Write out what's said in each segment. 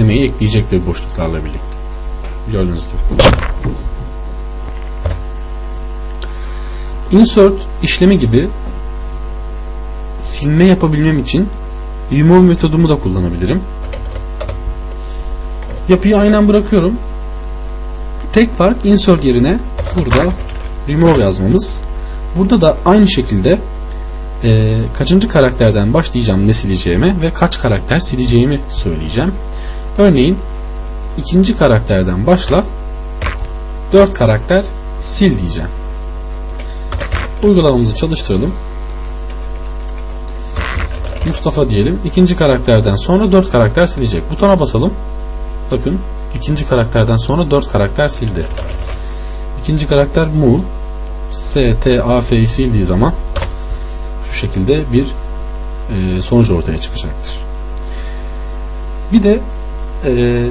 demeyi ekleyecektir boşluklarla birlikte. Gördüğünüz gibi. Insert işlemi gibi silme yapabilmem için remove metodumu da kullanabilirim. Yapıyı aynen bırakıyorum. Tek fark insert yerine burada remove yazmamız. Burada da aynı şekilde e, kaçıncı karakterden başlayacağım ne sileceğime ve kaç karakter sileceğimi söyleyeceğim. Örneğin ikinci karakterden başla 4 karakter sil diyeceğim. Uygulamamızı çalıştıralım. Mustafa diyelim. İkinci karakterden sonra 4 karakter silecek. Butona basalım. Bakın ikinci karakterden sonra 4 karakter sildi. İkinci karakter Mu. S, T, A, F'yi sildiği zaman şu şekilde bir e, sonuç ortaya çıkacaktır. Bir de e,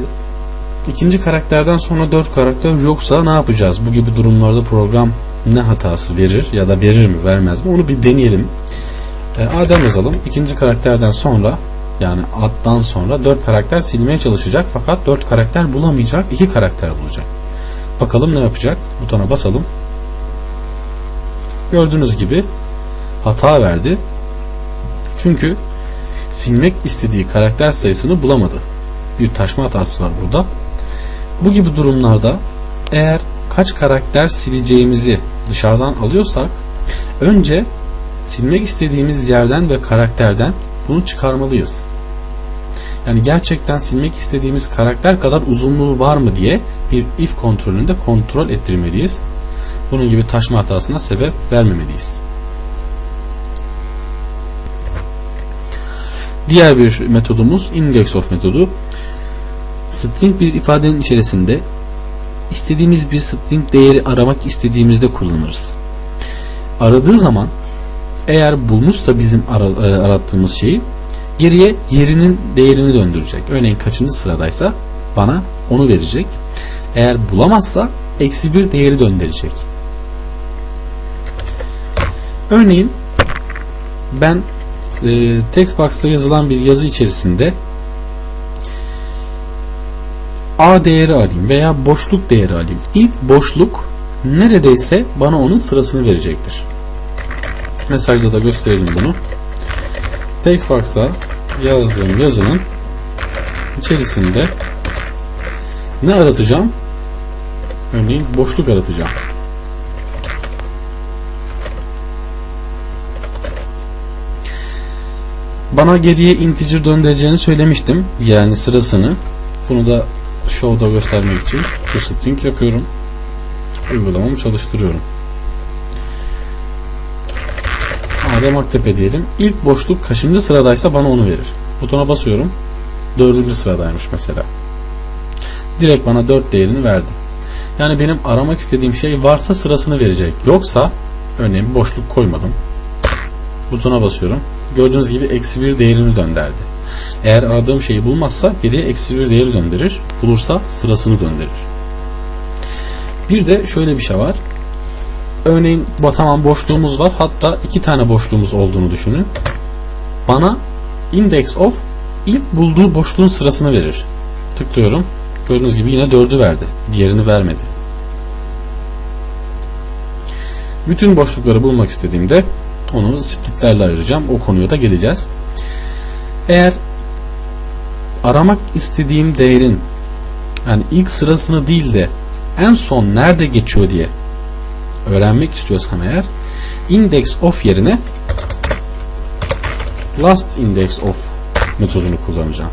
ikinci karakterden sonra 4 karakter yoksa ne yapacağız? Bu gibi durumlarda program ne hatası verir ya da verir mi vermez mi onu bir deneyelim. E, Adem yazalım. İkinci karakterden sonra yani addan sonra 4 karakter silmeye çalışacak fakat 4 karakter bulamayacak 2 karakter bulacak. Bakalım ne yapacak? Butona basalım. Gördüğünüz gibi hata verdi. Çünkü silmek istediği karakter sayısını bulamadı. Bir taşma hatası var burada. Bu gibi durumlarda eğer kaç karakter sileceğimizi dışarıdan alıyorsak önce silmek istediğimiz yerden ve karakterden bunu çıkarmalıyız. Yani gerçekten silmek istediğimiz karakter kadar uzunluğu var mı diye bir if kontrolünde kontrol ettirmeliyiz. Bunun gibi taşma hatasına sebep vermemeliyiz. Diğer bir metodumuz index of metodu. String bir ifadenin içerisinde istediğimiz bir string değeri aramak istediğimizde kullanırız. Aradığı zaman eğer bulmuşsa bizim ara- e, arattığımız şeyi geriye yerinin değerini döndürecek. Örneğin kaçıncı sıradaysa bana onu verecek. Eğer bulamazsa eksi bir değeri döndürecek. Örneğin ben e, text box'ta yazılan bir yazı içerisinde A değeri alayım veya boşluk değeri alayım. İlk boşluk neredeyse bana onun sırasını verecektir. Mesajda da gösterelim bunu. Text box'a yazdığım yazının içerisinde ne aratacağım? Örneğin boşluk aratacağım. Bana geriye integer döndüreceğini söylemiştim. Yani sırasını. Bunu da show'da göstermek için toString yapıyorum. Uygulamamı çalıştırıyorum. Adem Aktepe diyelim. İlk boşluk kaçıncı sıradaysa bana onu verir. Butona basıyorum. Dördüncü sıradaymış mesela. Direkt bana 4 değerini verdi. Yani benim aramak istediğim şey varsa sırasını verecek. Yoksa örneğin boşluk koymadım. Butona basıyorum. Gördüğünüz gibi eksi bir değerini döndürdü. Eğer aradığım şeyi bulmazsa geriye eksi bir değeri döndürür. Bulursa sırasını döndürür. Bir de şöyle bir şey var. Örneğin tamam boşluğumuz var. Hatta iki tane boşluğumuz olduğunu düşünün. Bana index of ilk bulduğu boşluğun sırasını verir. Tıklıyorum. Gördüğünüz gibi yine dördü verdi. Diğerini vermedi. Bütün boşlukları bulmak istediğimde onu splitlerle ayıracağım. O konuya da geleceğiz. Eğer aramak istediğim değerin yani ilk sırasını değil de en son nerede geçiyor diye öğrenmek istiyorsam eğer index of yerine last index of metodunu kullanacağım.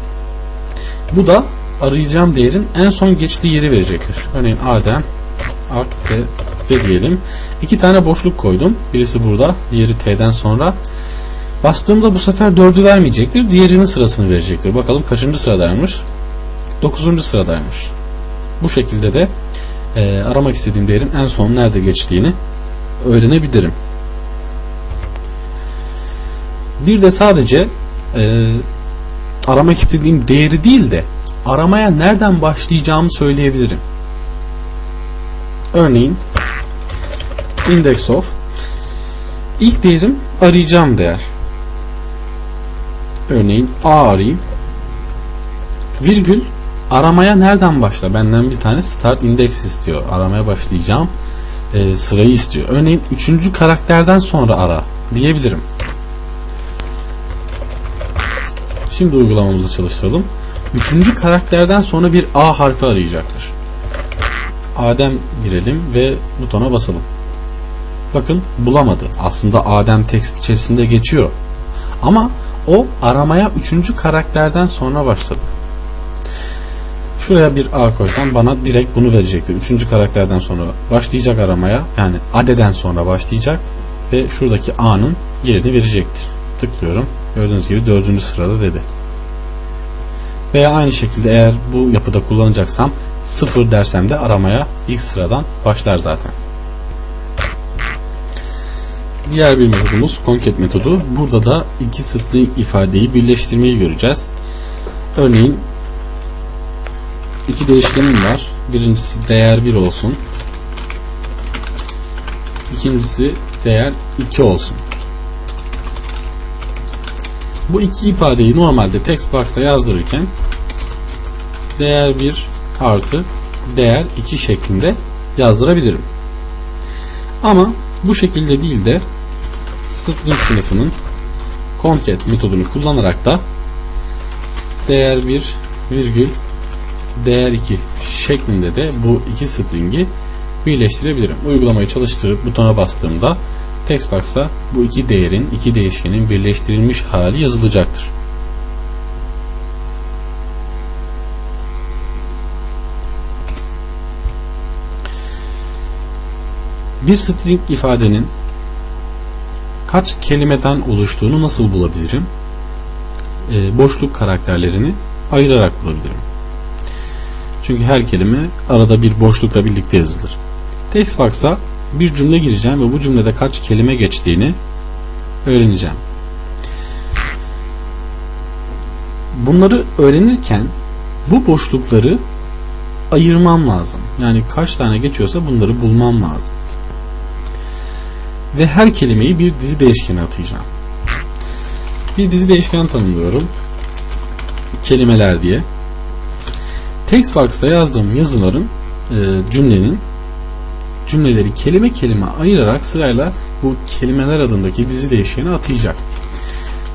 Bu da arayacağım değerin en son geçtiği yeri verecektir. Örneğin Adem Ak ve diyelim. İki tane boşluk koydum. Birisi burada, diğeri T'den sonra. Bastığımda bu sefer 4'ü vermeyecektir. Diğerinin sırasını verecektir. Bakalım kaçıncı sıradaymış? 9. sıradaymış. Bu şekilde de e, aramak istediğim değerin en son nerede geçtiğini öğrenebilirim. Bir de sadece e, aramak istediğim değeri değil de aramaya nereden başlayacağımı söyleyebilirim. Örneğin index of ilk değerim arayacağım değer. Örneğin A arayayım. Virgül aramaya nereden başla? Benden bir tane start index istiyor. Aramaya başlayacağım e, sırayı istiyor. Örneğin üçüncü karakterden sonra ara diyebilirim. Şimdi uygulamamızı çalıştıralım. Üçüncü karakterden sonra bir A harfi arayacaktır. Adem girelim ve butona basalım. Bakın bulamadı. Aslında Adem tekst içerisinde geçiyor. Ama o aramaya üçüncü karakterden sonra başladı. Şuraya bir A koysam bana direkt bunu verecektir. Üçüncü karakterden sonra başlayacak aramaya. Yani adeden sonra başlayacak ve şuradaki A'nın yerini verecektir. Tıklıyorum. Gördüğünüz gibi dördüncü sırada dedi. Veya aynı şekilde eğer bu yapıda kullanacaksam sıfır dersem de aramaya ilk sıradan başlar zaten. Diğer bir metodumuz concat metodu. Burada da iki string ifadeyi birleştirmeyi göreceğiz. Örneğin iki değişkenim var. Birincisi değer 1 olsun. İkincisi değer 2 olsun. Bu iki ifadeyi normalde text box'a yazdırırken değer 1 artı değer 2 şeklinde yazdırabilirim. Ama bu şekilde değil de string sınıfının concat metodunu kullanarak da değer 1 virgül değer 2 şeklinde de bu iki stringi birleştirebilirim. Uygulamayı çalıştırıp butona bastığımda text box'a bu iki değerin, iki değişkenin birleştirilmiş hali yazılacaktır. Bir string ifadenin kaç kelimeden oluştuğunu nasıl bulabilirim? Ee, boşluk karakterlerini ayırarak bulabilirim. Çünkü her kelime arada bir boşlukla birlikte yazılır. Textbox'a bir cümle gireceğim ve bu cümlede kaç kelime geçtiğini öğreneceğim. Bunları öğrenirken bu boşlukları ayırmam lazım. Yani kaç tane geçiyorsa bunları bulmam lazım. Ve her kelimeyi bir dizi değişkeni atayacağım. Bir dizi değişken tanımlıyorum. Kelimeler diye. Textbox'a yazdığım yazıların e, cümlenin cümleleri kelime kelime ayırarak sırayla bu kelimeler adındaki dizi değişkeni atayacak.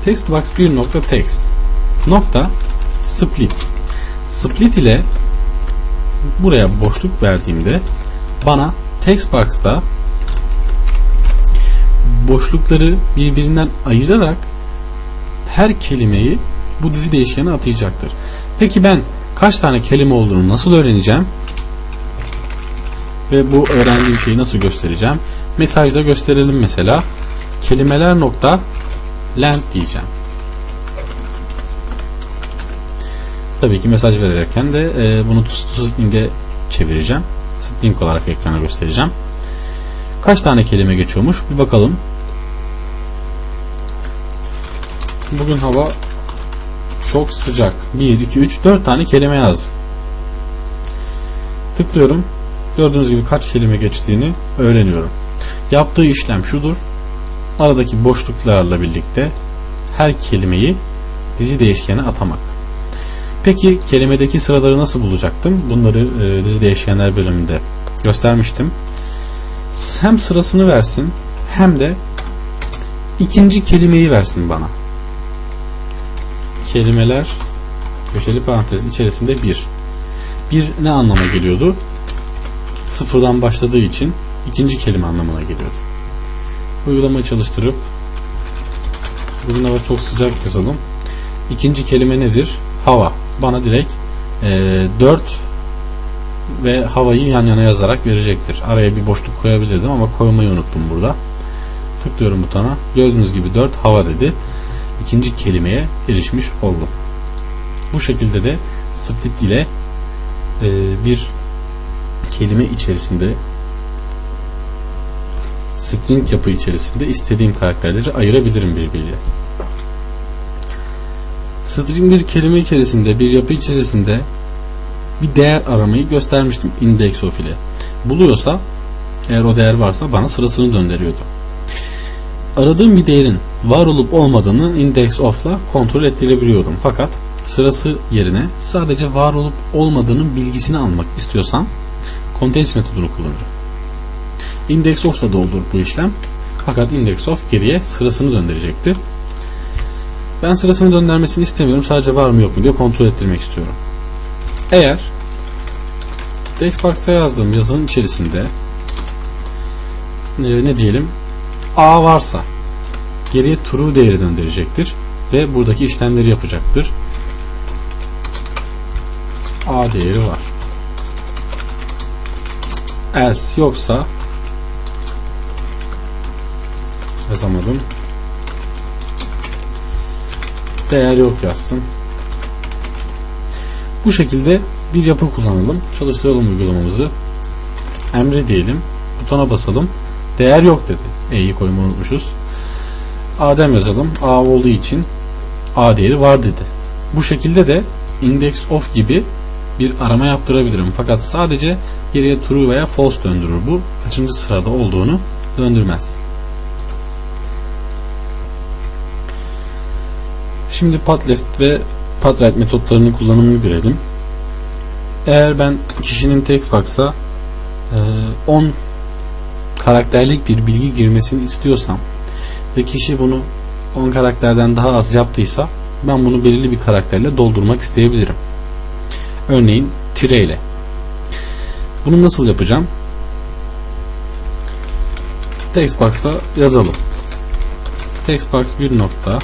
Textbox 1 nokta text nokta split split ile buraya boşluk verdiğimde bana textbox'ta boşlukları birbirinden ayırarak her kelimeyi bu dizi değişkeni atayacaktır. Peki ben kaç tane kelime olduğunu nasıl öğreneceğim? Ve bu öğrendiğim şeyi nasıl göstereceğim? Mesajda gösterelim mesela. Kelimeler nokta length diyeceğim. Tabii ki mesaj verirken de e, bunu string'e çevireceğim. String olarak ekrana göstereceğim. Kaç tane kelime geçiyormuş? Bir bakalım. Bugün hava çok sıcak. 1, 2, 3, 4 tane kelime yazdım. Tıklıyorum. Gördüğünüz gibi kaç kelime geçtiğini öğreniyorum. Yaptığı işlem şudur. Aradaki boşluklarla birlikte her kelimeyi dizi değişkene atamak. Peki kelimedeki sıraları nasıl bulacaktım? Bunları e, dizi değişkenler bölümünde göstermiştim. Hem sırasını versin hem de ikinci kelimeyi versin bana. Kelimeler köşeli parantez içerisinde bir. Bir ne anlama geliyordu? Sıfırdan başladığı için ikinci kelime anlamına geliyordu. Uygulamayı çalıştırıp bugün hava çok sıcak yazalım. İkinci kelime nedir? Hava. Bana direkt e, 4 ve havayı yan yana yazarak verecektir. Araya bir boşluk koyabilirdim ama koymayı unuttum burada. Tıklıyorum butona. Gördüğünüz gibi 4 hava dedi. İkinci kelimeye erişmiş oldum. Bu şekilde de split ile e, bir kelime içerisinde string yapı içerisinde istediğim karakterleri ayırabilirim birbiriyle. String bir kelime içerisinde, bir yapı içerisinde bir değer aramayı göstermiştim index of ile. Buluyorsa eğer o değer varsa bana sırasını döndürüyordu. Aradığım bir değerin var olup olmadığını index of'la kontrol ettirebiliyordum. Fakat sırası yerine sadece var olup olmadığının bilgisini almak istiyorsam contains metodunu kullanırım. Index of da doldurur bu işlem. Fakat index of geriye sırasını döndürecektir. Ben sırasını döndürmesini istemiyorum. Sadece var mı yok mu diye kontrol ettirmek istiyorum. Eğer Textbox'a yazdığım yazının içerisinde e, ne diyelim A varsa geriye true değeri döndürecektir ve buradaki işlemleri yapacaktır. A değeri var. Else yoksa yazamadım. Değer yok yazsın. Bu şekilde bir yapı kullanalım. Çalıştıralım uygulamamızı. Emre diyelim. Butona basalım. Değer yok dedi. E'yi koymayı unutmuşuz. Adem yazalım. A olduğu için A değeri var dedi. Bu şekilde de index of gibi bir arama yaptırabilirim. Fakat sadece geriye true veya false döndürür bu. Kaçıncı sırada olduğunu döndürmez. Şimdi patleft ve patright metotlarının kullanımını görelim. Eğer ben kişinin textbox'a e, 10 karakterlik bir bilgi girmesini istiyorsam ve kişi bunu 10 karakterden daha az yaptıysa ben bunu belirli bir karakterle doldurmak isteyebilirim. Örneğin tire ile. Bunu nasıl yapacağım? Textbox'ta yazalım. Textbox bir nokta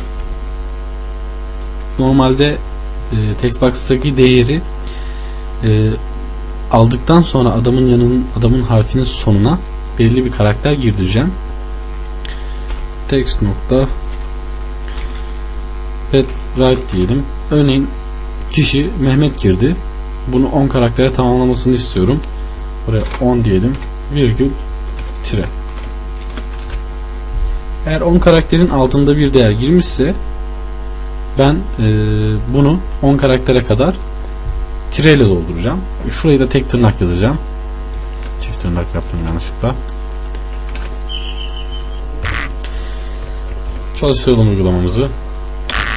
normalde e, textbox'taki değeri e, aldıktan sonra adamın yanının adamın harfinin sonuna belirli bir karakter girdireceğim. Text nokta pet right diyelim. Örneğin kişi Mehmet girdi. Bunu 10 karaktere tamamlamasını istiyorum. Buraya 10 diyelim. Virgül tire. Eğer 10 karakterin altında bir değer girmişse ben e, bunu 10 karaktere kadar tireyle dolduracağım. Şurayı da tek tırnak yazacağım. Çift tırnak yaptım yanlışlıkla. Çalıştıralım uygulamamızı.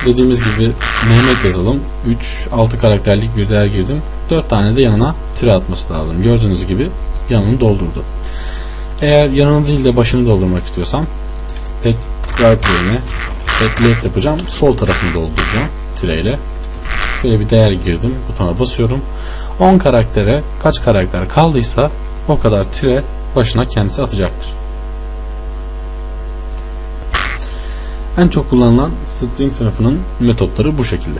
Dediğimiz gibi Mehmet yazalım. 3 6 karakterlik bir değer girdim. 4 tane de yanına tire atması lazım. Gördüğünüz gibi yanını doldurdu. Eğer yanını değil de başını doldurmak istiyorsam pet right yerine pet left yapacağım. Sol tarafını dolduracağım tireyle. Şöyle bir değer girdim. Butona basıyorum. 10 karaktere kaç karakter kaldıysa o kadar tire başına kendisi atacaktır. En çok kullanılan string sınıfının metotları bu şekilde.